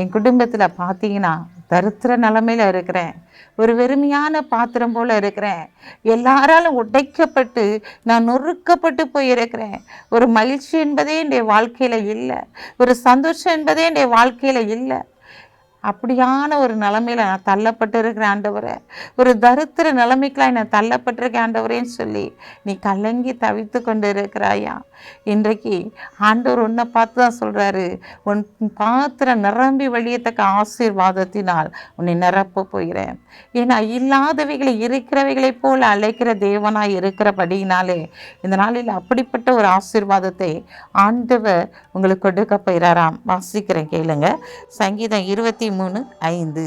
என் குடும்பத்தில் பார்த்தீங்கன்னா தரித்திர நிலமையில் இருக்கிறேன். ஒரு வெறுமையான பாத்திரம் போல் இருக்கிறேன். எல்லாராலும் உடைக்கப்பட்டு நான் நொறுக்கப்பட்டு போயிருக்கிறேன். ஒரு மகிழ்ச்சி என்பதே என்னுடைய வாழ்க்கையில் இல்லை. ஒரு சந்தோஷம் என்பதே என்னுடைய வாழ்க்கையில் இல்லை. அப்படியான ஒரு நிலமையில நான் தள்ளப்பட்டு ஆண்டவரை. ஒரு தரித்திர நிலைமைக்கெலாம் நான் தள்ளப்பட்டிருக்கேன் ஆண்டவரேன்னு சொல்லி நீ கலங்கி தவித்து கொண்டு இருக்கிறாயா இன்றைக்கு ஆண்டவர் உன்னை பார்த்து தான் சொல்கிறாரு உன் பாத்திரம் நிரம்பி வழியத்தக்க ஆசீர்வாதத்தினால் உன்னை நிரப்ப போகிறேன். ஏன்னா இல்லாதவைகளை இருக்கிறவைகளைப் போல அழைக்கிற தேவனாக இருக்கிறபடியினாலே இந்த நாளில் அப்படிப்பட்ட ஒரு ஆசீர்வாதத்தை ஆண்டவர் உங்களுக்கு கொடுக்க போகிறாராம். வாசிக்கிறேன் கேளுங்க. சங்கீதம் இருபத்தி மூணு ஐந்து.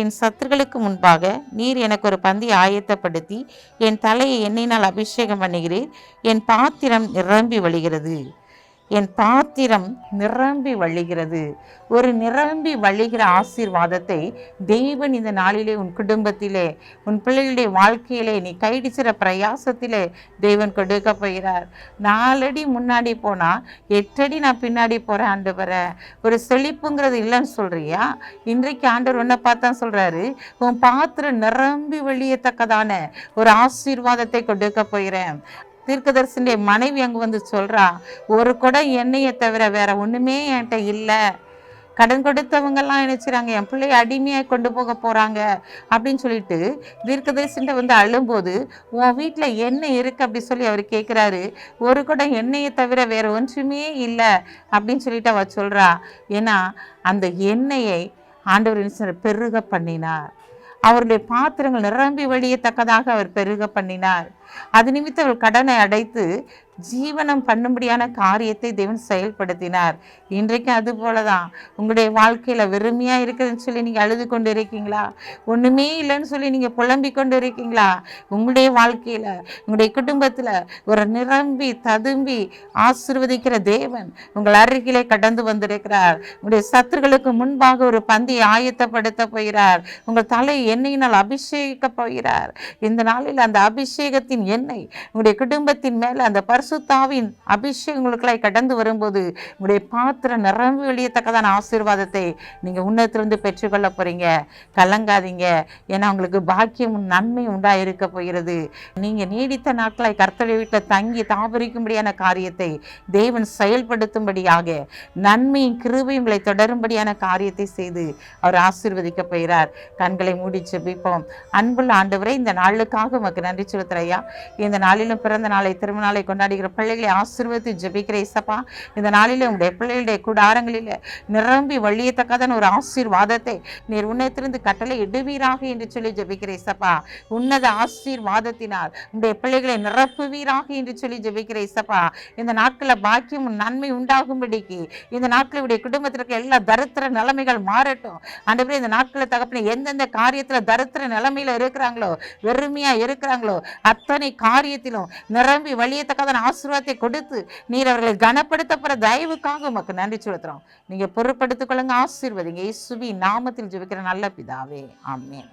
என் சத்துருக்களுக்கு முன்பாக நீர் எனக்கு ஒரு பந்தி ஆயத்தப்படுத்தி என் தலையை எண்ணெயினால் அபிஷேகம் பண்ணுகிறீர் என் பாத்திரம் நிரம்பி வழிகிறது. என் பாத்திரம் நிரம்பி வழிகிறது. ஒரு நிரம்பி வழிகிற ஆசீர்வாதத்தை தேவன் இந்த நாளிலே உன் குடும்பத்திலே உன் பிள்ளைகளுடைய வாழ்க்கையிலே நீ கைடிச்சிற பிரயாசத்திலே தேவன் கொடுக்க போகிறார். நாலடி முன்னாடி போனால் எட்டடி நான் பின்னாடி போகிறேன் ஆண்டு வர ஒரு செழிப்புங்கிறது இல்லைன்னு சொல்கிறியா இன்றைக்கு ஆண்டவர் உன்னை பார்த்தா சொல்கிறாரு உன் பாத்திரம் நிரம்பி வழியத்தக்கதான ஒரு ஆசீர்வாதத்தை கொடுக்க போகிறேன். தீர்க்கதரிசனுடைய மனைவி அங்கே வந்து சொல்கிறா ஒரு குடம் எண்ணெயை தவிர வேற ஒன்றுமே என்கிட்ட இல்லை. கடன் கொடுத்தவங்கெல்லாம் நினைச்சுறாங்க என் பிள்ளைய அடிமையாக கொண்டு போக போகிறாங்க அப்படின்னு சொல்லிட்டு தீர்க்கதரிசன்ட்ட வந்து அழும்போது உன் வீட்டில் எண்ணெய் இருக்குது அப்படி சொல்லி அவர் கேட்குறாரு ஒரு குடம் எண்ணெயை தவிர வேறு ஒன்றுமே இல்லை. அப்படின்னு சொல்லிட்டு அவ சொல்கிறா ஏன்னா அந்த எண்ணெயை ஆண்டவர் என்ன பெருக பண்ணினார். அவருடைய பாத்திரங்கள் நிரம்பி வழியத்தக்கதாக அவர் பெருக பண்ணினார். அது நிமித்தம் அவள் கடனை அடைத்து ஜீவனம் பண்ணும்படியான காரியத்தை தேவன் செயல்படுத்தினார். இன்றைக்கு அது போல தான் உங்களுடைய வாழ்க்கையில் வெறுமையாக இருக்குதுன்னு சொல்லி நீங்கள் அழுது கொண்டு இருக்கீங்களா ஒன்றுமே இல்லைன்னு சொல்லி நீங்கள் புலம்பிக் கொண்டு இருக்கீங்களா உங்களுடைய வாழ்க்கையில் உங்களுடைய குடும்பத்தில் ஒரு நிரம்பி ததும்பி ஆசிர்வதிக்கிற தேவன் உங்கள் அருகிலே கடந்து வந்திருக்கிறார். உங்களுடைய சத்துருக்களுக்கு முன்பாக ஒரு பந்தியை ஆயத்தப்படுத்த போகிறார். உங்கள் தலை எண்ணெயினால் அபிஷேகிக்க போகிறார். இந்த நாளில் அந்த அபிஷேகத்தின் எண்ணெய் உங்களுடைய குடும்பத்தின் மேலே அந்த பரிசுத்தாவின் அபிஷேகம் உங்களுக்குள்ளாய் கடந்து வரும்போது உங்களுடைய பாத்திரம் நிரம்பி வெளியத்தக்கதான ஆசீர்வாதத்தை நீங்கள் உன்னத்திலிருந்து பெற்றுக்கொள்ள போகிறீங்க கலங்காதீங்க. ஏன்னா உங்களுக்கு பாக்கியம் நன்மை உண்டாக இருக்க போகிறது. நீங்கள் நீடித்த நாட்களாய் கர்த்தருடைய வீட்டில் தங்கி தாபரிக்கும்படியான காரியத்தை தேவன் செயல்படுத்தும்படியாக நன்மையும் கிருபையும் உங்களை தொடரும்படியான காரியத்தை செய்து அவர் ஆசீர்வதிக்க போகிறார். கண்களை மூடி ஜெபிப்போம். அன்புள்ள ஆண்டவரை இந்த நாளுக்காக உமக்கு நன்றி செலுத்துறையா இந்த நாளிலும் பிறந்த நாளை திருமணாலை கொண்டாடுகிற பிள்ளைகளை ஆசீர்வதித்து ஜபிக்கிற இசப்பா இந்த நாளிலும் உங்களுடைய பிள்ளைகளுடைய கூடாரங்களில் நிரம்பி வழியத்தக்கதன் ஒரு ஆசீர்வாதத்தை நீர் உன்னத்திலிருந்து கட்டளை இடுவீராக என்று சொல்லி ஜபிக்கிற இசப்பா. உன்னத ஆசீர்வாதத்தினால் உங்களுடைய பிள்ளைகளை நிரப்புவீராக என்று சொல்லி ஜபிக்கிற இசப்பா. இந்த நாட்களில் பாக்கியம் நன்மை உண்டாகும்படிக்கு இந்த நாட்களில் உடைய குடும்பத்திற்கு எல்லா தரித்திர நிலைமைகள் மாறட்டும். ஆண்டவரே இந்த நாட்களில் தகப்பின எந்தெந்த காரியத்தில் தரித்திர நிலைமையில் இருக்கிறாங்களோ வெறுமையாக இருக்கிறாங்களோ அத்தனை காரியத்திலும் நிரம்பி வழியத்தக்கதான ஆசீர்வாதத்தை கொடுத்து நீர் அவர்களை கனப்படுத்தப்படுற தயவுக்காக உமக்கு நன்றி சொலுத்துறோம். நீங்க பொருட்படுத்திக் கொள்ளுங்க ஆசீர்வதிங்க. இயேசுவி நாமத்தில் ஜெபிக்கிற நல்ல பிதாவே. ஆமேன்.